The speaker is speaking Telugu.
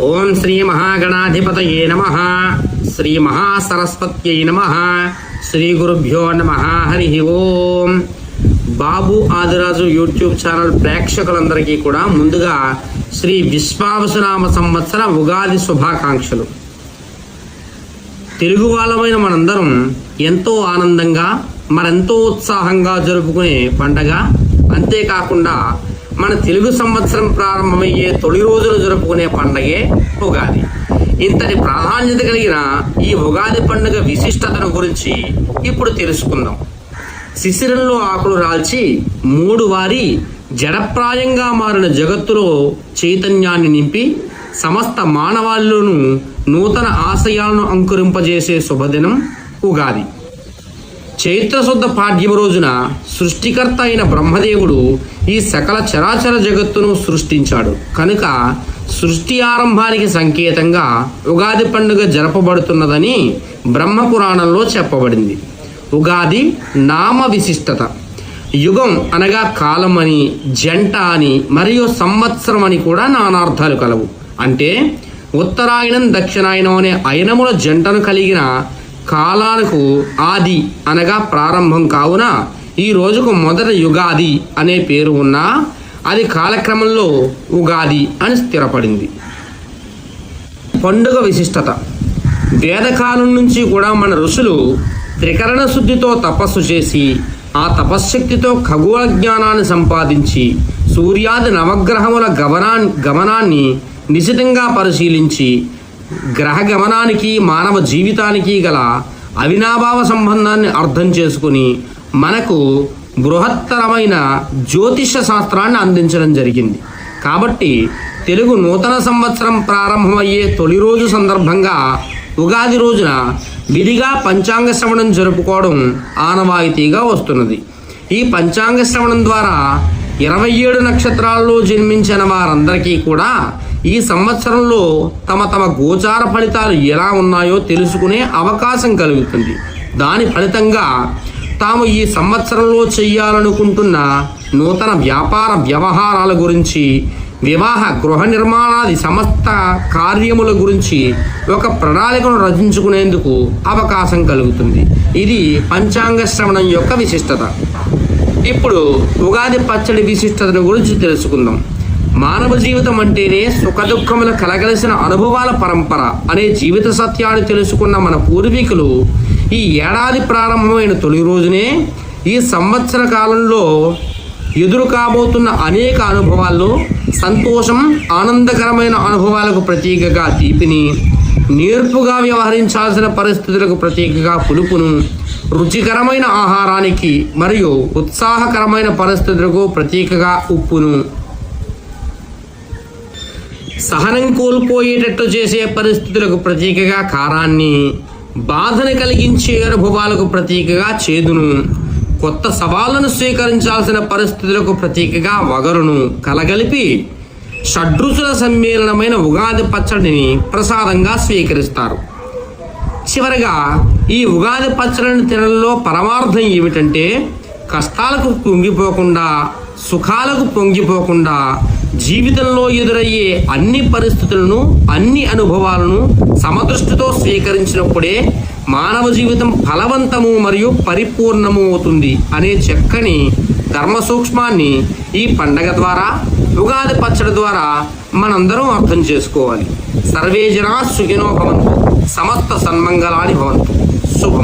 ఓం శ్రీ మహాగణాధిపతయే నమ. శ్రీ మహాసరస్వత్యై నమ. శ్రీ గురుభ్యో నమ. హరి ఓం. బాబు ఆదిరాజు యూట్యూబ్ ఛానల్ ప్రేక్షకులందరికీ కూడా ముందుగా శ్రీ విశ్వావసునామ సంవత్సర ఉగాది శుభాకాంక్షలు. తెలుగు వాళ్ళమైన మనందరం ఎంతో ఆనందంగా మరెంతో ఉత్సాహంగా జరుపుకునే పండగ. అంతేకాకుండా మన తెలుగు సంవత్సరం ప్రారంభమయ్యే తొలి రోజులు జరుపుకునే పండగే ఉగాది. ఇంతటి ప్రాధాన్యత కలిగిన ఈ ఉగాది పండుగ విశిష్టతను గురించి ఇప్పుడు తెలుసుకుందాం. శిశిరంలో ఆకులు రాల్చి మూడు వారి జడప్రాయంగా మారిన జగత్తులో చైతన్యాన్ని నింపి సమస్త మానవాళ్ళలోనూ నూతన ఆశయాలను అంకురింపజేసే శుభదినం ఉగాది. చైత్రశుద్ధ పాడ్యమ రోజున సృష్టికర్త అయిన బ్రహ్మదేవుడు ఈ సకల చరాచర జగత్తును సృష్టించాడు. కనుక సృష్టి ఆరంభానికి సంకేతంగా ఉగాది పండుగ జరపబడుతున్నదని బ్రహ్మపురాణంలో చెప్పబడింది. ఉగాది నామ విశిష్టత. యుగం అనగా కాలం అని జంట అని మరియు సంవత్సరం అని కూడా నానార్థాలు కలవు. అంటే ఉత్తరాయణం దక్షిణాయనం అనే అయనముల జంటను కలిగిన కాలాలకు ఆది అనగా ప్రారంభం కావున ఈ రోజుకు మొదట యుగాది అనే పేరు ఉన్నా అది కాలక్రమంలో ఉగాది అని స్థిరపడింది. పండుగ విశిష్టత. వేదకాలం నుంచి కూడా మన ఋషులు త్రికరణ శుద్ధితో తపస్సు చేసి ఆ తపశ్శక్తితో ఖగోళ జ్ఞానాన్ని సంపాదించి సూర్యాది నవగ్రహముల గమనా గమనాన్ని నిశితంగా పరిశీలించి గ్రహ గమనానికి మానవ జీవితానికి గల అవినాభావ సంబంధాన్ని అర్థం చేసుకుని మనకు బృహత్తరమైన జ్యోతిష శాస్త్రాన్ని అందించడం జరిగింది. కాబట్టి తెలుగు నూతన సంవత్సరం ప్రారంభమయ్యే తొలి రోజు సందర్భంగా ఉగాది రోజున విధిగా పంచాంగ శ్రవణం జరుపుకోవడం ఆనవాయితీగా వస్తున్నది. ఈ పంచాంగ శ్రవణం ద్వారా ఇరవై ఏడు నక్షత్రాల్లో జన్మించిన వారందరికీ కూడా ఈ సంవత్సరంలో తమ తమ గోచార ఫలితాలు ఎలా ఉన్నాయో తెలుసుకునే అవకాశం కలుగుతుంది. దాని ఫలితంగా తాము ఈ సంవత్సరంలో చేయాలనుకుంటున్న నూతన వ్యాపార వ్యవహారాల గురించి వివాహ గృహ నిర్మాణాది సమస్త కార్యముల గురించి ఒక ప్రణాళికను రచించుకునేందుకు అవకాశం కలుగుతుంది. ఇది పంచాంగ శ్రవణం యొక్క విశిష్టత. ఇప్పుడు ఉగాది పచ్చడి విశిష్టతను గురించి తెలుసుకుందాం. మానవ జీవితం అంటేనే సుఖదుఖములు కలగలిసిన అనుభవాల పరంపర అనే జీవిత సత్యాన్ని తెలుసుకున్న మన పూర్వీకులు ఈ ఏడాది ప్రారంభమైన తొలి రోజునే ఈ సంవత్సర కాలంలో ఎదురు కాబోతున్న అనేక అనుభవాల్లో సంతోషం ఆనందకరమైన అనుభవాలకు ప్రతీకగా తీపిని నేర్పుగా వ్యవహరించాల్సిన పరిస్థితులకు ప్రతీకగా పులుపును రుచికరమైన ఆహారానికి మరియు ఉత్సాహకరమైన పరిస్థితులకు ప్రతీకగా ఉప్పును. సహనం కోల్పోయేటట్టు చేసే పరిస్థితులకు ప్రతీకగా కారాన్ని బాధను కలిగించే అనుభవాలకు ప్రతీకగా చేదును. కొత్త సవాళ్ళను స్వీకరించాల్సిన పరిస్థితులకు ప్రతీకగా వగరును. కలగలిపి షడ్రుచుల సమ్మేళనమైన ఉగాది పచ్చడిని ప్రసాదంగా స్వీకరిస్తారు. చివరగా ఈ ఉగాది పచ్చడిని తినడంలో పరమార్థం ఏమిటంటే కష్టాలకు పొంగిపోకుండా సుఖాలకు పొంగిపోకుండా జీవితంలో ఎదురయ్యే అన్ని పరిస్థితులను అన్ని అనుభవాలను సమదృష్టితో స్వీకరించినప్పుడే మానవ జీవితం ఫలవంతము మరియు పరిపూర్ణము అవుతుంది అనే చక్కని ధర్మ సూక్ష్మాన్ని ఈ పండగ ద్వారా ఉగాది పచ్చడి ద్వారా మనందరం అర్థం చేసుకోవాలి. సర్వే జనా సుఖినో భవంతు. సమస్త సన్మంగళాని భవంతు. శుభం.